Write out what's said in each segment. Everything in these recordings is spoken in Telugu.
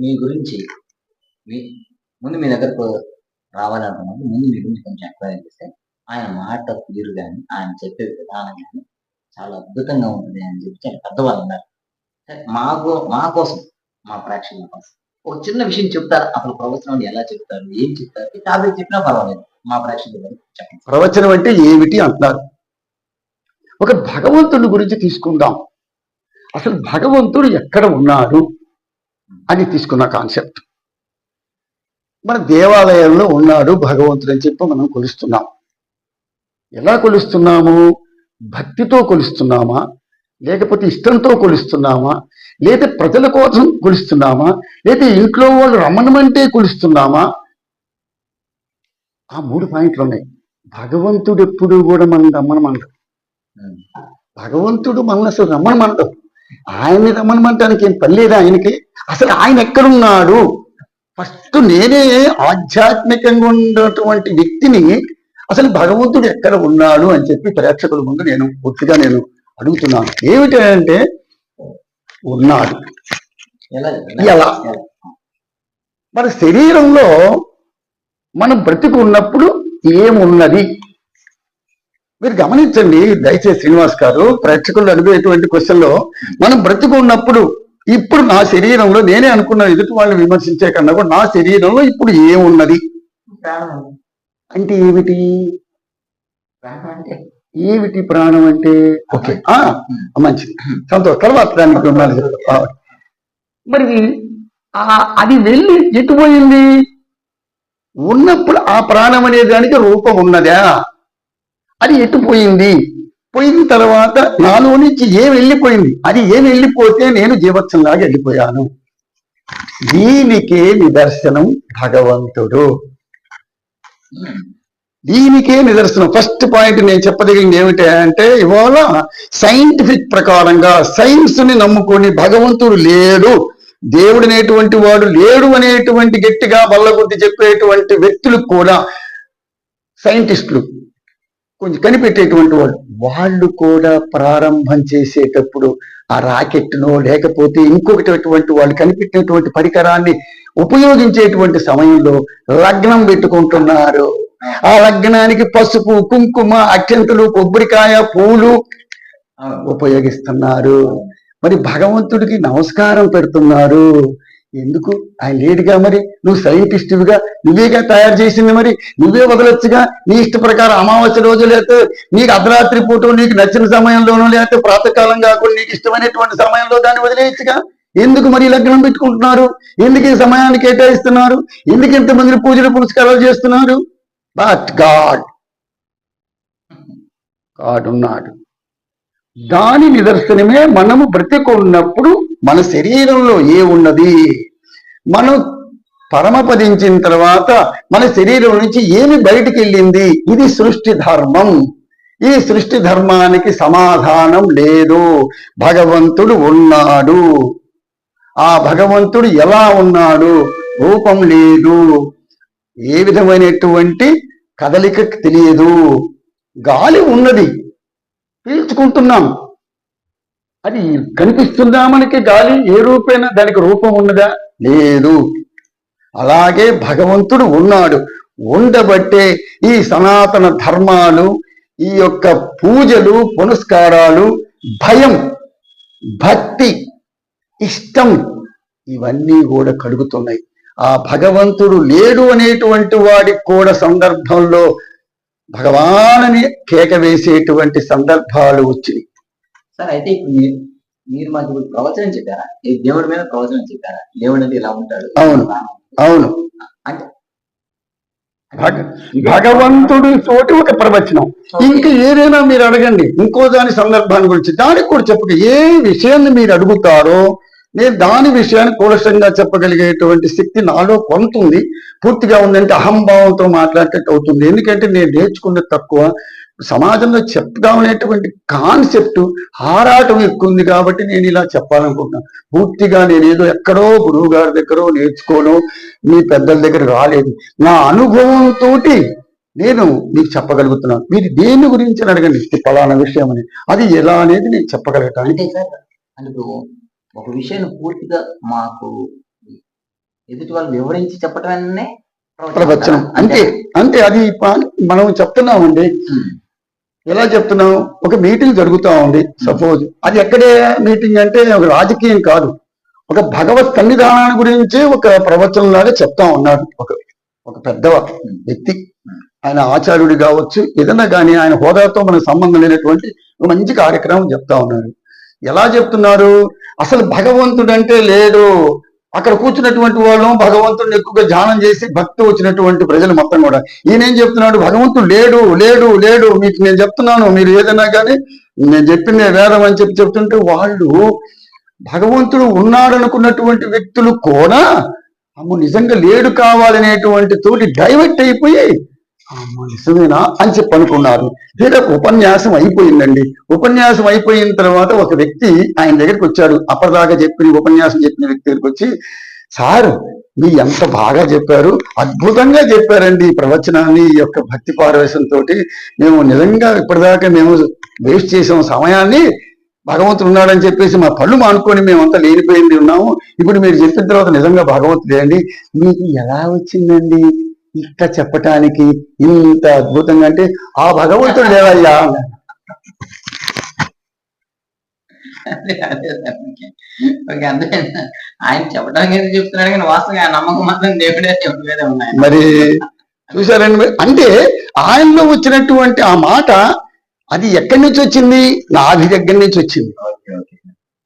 మీ గురించి మీ ముందు మీ దగ్గరకు రావాలనుకున్నప్పుడు ముందు మీ గురించి కొంచెం ఎంక్వైరీ చేస్తే ఆయన మాట తీరు కానీ ఆయన చెప్పే విధానం కానీ చాలా అద్భుతంగా ఉంటుంది అని చెప్పి చాలా పెద్దవాళ్ళు ఉన్నారు మాకు మా కోసం మా ప్రేక్షకుల కోసం ఒక చిన్న విషయం చెప్తారు? అసలు ప్రవచనం ఎలా చెప్తారు? ఏం చెప్తారు? ఈ టాపిక్ చెప్పినా పర్వాలేదు. మా ప్రేక్షకులు చెప్పండి. ప్రవచనం అంటే ఏమిటి అంటున్నారు ఒక భగవంతుడి గురించి తీసుకుందాం. అసలు భగవంతుడు ఎక్కడ ఉన్నాడు అని తీసుకున్న కాన్సెప్ట్. మన దేవాలయంలో ఉన్నాడు భగవంతుడు అని చెప్పి మనం కొలుస్తున్నాం. ఎలా కొలుస్తున్నాము? భక్తితో కొలుస్తున్నామా? లేకపోతే ఇష్టంతో కొలుస్తున్నామా? లేదా ప్రజల కోసం కొలుస్తున్నామా? లేదా ఇంట్లో వాళ్ళు రమ్మనమంటే కొలుస్తున్నామా? ఆ మూడు పాయింట్లు ఉన్నాయి. భగవంతుడు ఎప్పుడు కూడా మనం రమ్మనమంటాడు ఉమ్. భగవంతుడు మనల్ని అసలు రమ్మనమంటాడు ఆయన్ని రమ్మనమంటానికి ఏం పని లేదా ఆయనకి? అసలు ఆయన ఎక్కడున్నాడు? ఫస్ట్ నేనే ఆధ్యాత్మికంగా ఉన్నటువంటి వ్యక్తిని అసలు భగవంతుడు ఎక్కడ ఉన్నాడు అని చెప్పి ప్రేక్షకుల ముందు నేను పూర్తిగా నేను అడుగుతున్నాను. ఏమిటి అంటే ఉన్నాడు. ఎలా? ఎలా? మన శరీరంలో మనం బ్రతికి ఉన్నప్పుడు ఏమున్నది? మీరు గమనించండి దయచేసి శ్రీనివాస్ గారు ప్రేక్షకులు అడిగేటువంటి క్వశ్చన్లో మనం బ్రతికి ఉన్నప్పుడు ఇప్పుడు నా శరీరంలో నేనే అనుకున్న ఎదుటి వాళ్ళని విమర్శించే కన్నా కూడా నా శరీరంలో ఇప్పుడు ఏమున్నది? అంటే ఏమిటి? ఏమిటి ప్రాణం అంటే? ఓకే. ఆ మంచిది. సంతోషం. తర్వాత దానికి ఉండాలి. మరి ఆ- అది వెళ్ళి ఎటు పోయింది? ఉన్నప్పుడు ఆ ప్రాణం అనే దానికి రూపం ఉన్నదా? అది ఎటు పోయింది? పోయిన తర్వాత నాలో నుంచి ఏం వెళ్ళిపోయింది? అది ఏం వెళ్ళిపోతే నేను జీవత్సంలాగా వెళ్ళిపోయాను. దీనికే నిదర్శనం భగవంతుడు. దీనికే నిదర్శనం. ఫస్ట్ పాయింట్ నేను చెప్పదగింది ఏమిటి అంటే ఇవాళ సైంటిఫిక్ ప్రకారంగా సైన్స్ని నమ్ముకొని భగవంతుడు లేడు. దేవుడు అనేటువంటి వాడు లేడు అనేటువంటి గట్టిగా బల్లగుద్ది చెప్పేటువంటి వ్యక్తులు కూడా సైంటిస్టులు. కొంచెం కనిపెట్టేటువంటి వాళ్ళు. వాళ్ళు కూడా ప్రారంభం చేసేటప్పుడు ఆ రాకెట్ను లేకపోతే ఇంకొకటి అటువంటి వాళ్ళు కనిపెట్టినటువంటి పరికరాన్ని ఉపయోగించేటువంటి సమయంలో లగ్నం పెట్టుకుంటున్నారు. ఆ లగ్నానికి పసుపు కుంకుమ అత్యంతలు కొబ్బరికాయ పూలు ఉపయోగిస్తున్నారు. మరి భగవంతుడికి నమస్కారం పెడుతున్నారు. ఎందుకు? ఆయన లేడుగా మరి నువ్వు సైంటిస్టుగా నువ్వేగా తయారు చేసింది మరి నువ్వే వదలొచ్చుగా? నీ ఇష్ట ప్రకారం అమావాస్య రోజు లేకపోతే నీకు అర్ధరాత్రి పూట నీకు నచ్చిన సమయంలోనూ లేకపోతే ప్రాతకాలం కాకుండా నీకు ఇష్టమైనటువంటి సమయంలో దాన్ని వదిలేయచ్చుగా? ఎందుకు మరి లగ్నం పెట్టుకుంటున్నారు? ఎందుకు ఈ సమయాన్ని కేటాయిస్తున్నారు? ఎందుకు ఇంతమంది పూజలు పురస్కారాలు చేస్తున్నారు? బట్ గాడ్ గాడ్ ఉన్నాడు. దాని నిదర్శనమే మనము బ్రతికున్నప్పుడు మన శరీరంలో ఏ ఉన్నది? మనం పరమపదించిన తర్వాత మన శరీరం నుంచి ఏమి బయటికి వెళ్ళింది ఇది సృష్టి ధర్మం. ఈ సృష్టి ధర్మానికి సమాధానం లేదు. భగవంతుడు ఉన్నాడు. ఆ భగవంతుడు ఎలా ఉన్నాడు? రూపం లేదు. ఏ విధమైనటువంటి కదలిక తెలియదు. గాలి ఉన్నది. పీల్చుకుంటున్నాం. అది కనిపిస్తుందా మనకి గాలి? ఏ రూపేణ దానికి రూపం ఉన్నదా? లేదు. అలాగే భగవంతుడు ఉన్నాడు. ఉండబట్టే ఈ సనాతన ధర్మాలు ఈ యొక్క పూజలు పునస్కారాలు భయం భక్తి ఇష్టం ఇవన్నీ కూడా కలుగుతున్నాయి. ఆ భగవంతుడు లేడు అనేటువంటి వాడికి కూడా సందర్భంలో భగవానని కేక వేసేటువంటి సందర్భాలు వచ్చినాయి. సార్ అయితే ఇప్పుడు మీరు మీరు మాకు ఇప్పుడు ప్రవచనం చెప్పారా? ఈ దేవుడి మీద ప్రవచనం చెప్పారా? దేవుడు అంటే ఇలా ఉంటాడు. అవును. అవును. అంటే భగ- భగవంతుడి తోటి ఒక ప్రవచనం. ఇంకా ఏదైనా మీరు అడగండి. ఇంకో దాని సందర్భాన్ని గురించి దానికి కూడా చెప్పక ఏ విషయాన్ని మీరు అడుగుతారో నేను దాని విషయాన్ని కూలసంగా చెప్పగలిగేటువంటి శక్తి నాలో కొంత ఉంది. పూర్తిగా ఉందంటే అహంభావంతో మాట్లాడేటట్టు అవుతుంది. ఎందుకంటే నేను నేర్చుకున్నది తక్కువ. సమాజంలో చెప్దామనేటువంటి కాన్సెప్ట్ ఆరాటం ఎక్కువ ఉంది కాబట్టి నేను ఇలా చెప్పాలనుకుంటున్నాను పూర్తిగా నేను ఏదో ఎక్కడో గురువు గారి దగ్గర నేర్చుకోను మీ పెద్దల దగ్గర రాలేదు. నా అనుభవంతో నేను మీకు చెప్పగలుగుతున్నాను మీరు దేని గురించి అడగండి. ఇది ఫలానా విషయం అని. అది ఎలా అనేది నేను చెప్పగలుగుతాను అంటే సార్. అంటే ఒక విషయాన్ని పూర్తిగా మాకు ఎదుటి వాళ్ళు వివరించి చెప్పటమే ప్రవచనం. అంతే. అంతే. అది మనం చెప్తున్నామండి. ఎలా చెప్తున్నాం ఒక మీటింగ్ జరుగుతా ఉంది సపోజ్. అది ఎక్కడే మీటింగ్ అంటే ఒక రాజకీయం కాదు. ఒక భగవత్ సన్నిధానాన్ని గురించి ఒక ప్రవచనం లాగా చెప్తా ఉన్నాడు ఒక ఒక పెద్ద వ్యక్తి. ఆయన ఆచార్యుడు కావచ్చు ఏదైనా కానీ ఆయన హోదాతో మనకు సంబంధం లేనటువంటి ఒక మంచి కార్యక్రమం చెప్తా ఉన్నాడు. ఎలా చెప్తున్నారు? అసలు భగవంతుడు అంటే లేడు. అక్కడ కూర్చున్నటువంటి వాళ్ళు భగవంతుడిని ఎక్కువగా ధ్యానం చేసి భక్తి వచ్చినటువంటి ప్రజలు మొత్తం కూడా. ఈయన ఏం చెప్తున్నాడు? భగవంతుడు లేడు లేడు లేడు. మీకు నేను చెప్తున్నాను మీరు ఏదైనా కానీ నేను చెప్పింది వేదం అని చెప్పి చెప్తుంటే వాళ్ళు భగవంతుడు ఉన్నాడు అనుకున్నటువంటి వ్యక్తులు కూడా అమ్మ నిజంగా లేడు కావాలనేటువంటి తోటి డైవర్ట్ అయిపోయి నిజమేనా అని చెప్పి అనుకున్నారు. తీరా ఉపన్యాసం అయిపోయిందండి. ఉపన్యాసం అయిపోయిన తర్వాత ఒక వ్యక్తి ఆయన దగ్గరికి వచ్చాడు. అప్పటిదాకా చెప్పిన ఉపన్యాసం చెప్పిన వ్యక్తి దగ్గరికి వచ్చి సార్ మీ ఎంత బాగా చెప్పారు. అద్భుతంగా చెప్పారండి ఈ ప్రవచనాన్ని ఈ యొక్క భక్తి పారవేశంతో మేము నిజంగా ఇప్పటిదాకా మేము వేస్ట్ చేసాం సమయాన్ని. భగవంతుడు ఉన్నాడని చెప్పేసి మా పళ్ళు మానుకొని మేమంతా లేనిపోయింది ఉన్నాము. ఇప్పుడు మీరు చెప్పిన తర్వాత నిజంగా భగవంతుడే అండి. మీకు ఎలా వచ్చిందండి? ఇట్లా చెప్పటానికి ఇంత అద్భుతంగా అంటే ఆ భగవంతుడు లేవయ్యా. ఆయన చెప్పడానికి ఏదో చెప్తున్నాడు కానీ వాస్తవంగా నమ్మకం మాత్రం దేవుడే మీదే ఉన్నాయి మరి చూసారండి? అంటే ఆయనలో వచ్చినటువంటి ఆ మాట అది ఎక్కడి నుంచి వచ్చింది నాభి దగ్గర నుంచి వచ్చింది.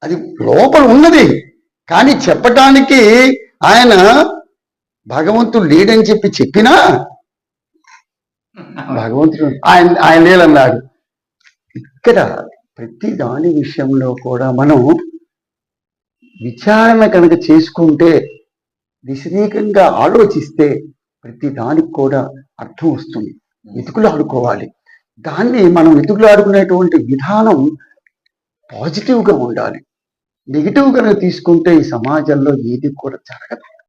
అది లోపల ఉన్నది కానీ చెప్పటానికి ఆయన భగవంతుడు లేడని చెప్పి చెప్పినా భగవంతుడు ఆయన ఆయన లేదన్నాడు ఇక్కడ ప్రతి దాని విషయంలో కూడా మనం విచారణ కనుక చేసుకుంటే విశదీకంగా ఆలోచిస్తే ప్రతి దానికి కూడా అర్థం వస్తుంది. వెతుకులు ఆడుకోవాలి దాన్ని మనం వెతుకులు ఆడుకునేటువంటి విధానం పాజిటివ్గా ఉండాలి. నెగిటివ్ కనుక తీసుకుంటే ఈ సమాజంలో ఏది కూడా జరగదు.